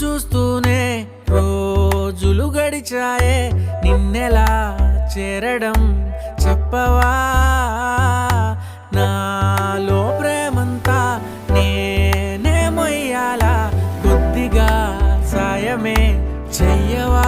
చూస్తూనే రోజులు గడిచాయే నిన్నెలా చేరడం చెప్పవా? నాలో ప్రేమంతా నేనే మొయ్యాలా కొద్దిగా సాయమే చెయ్యవా?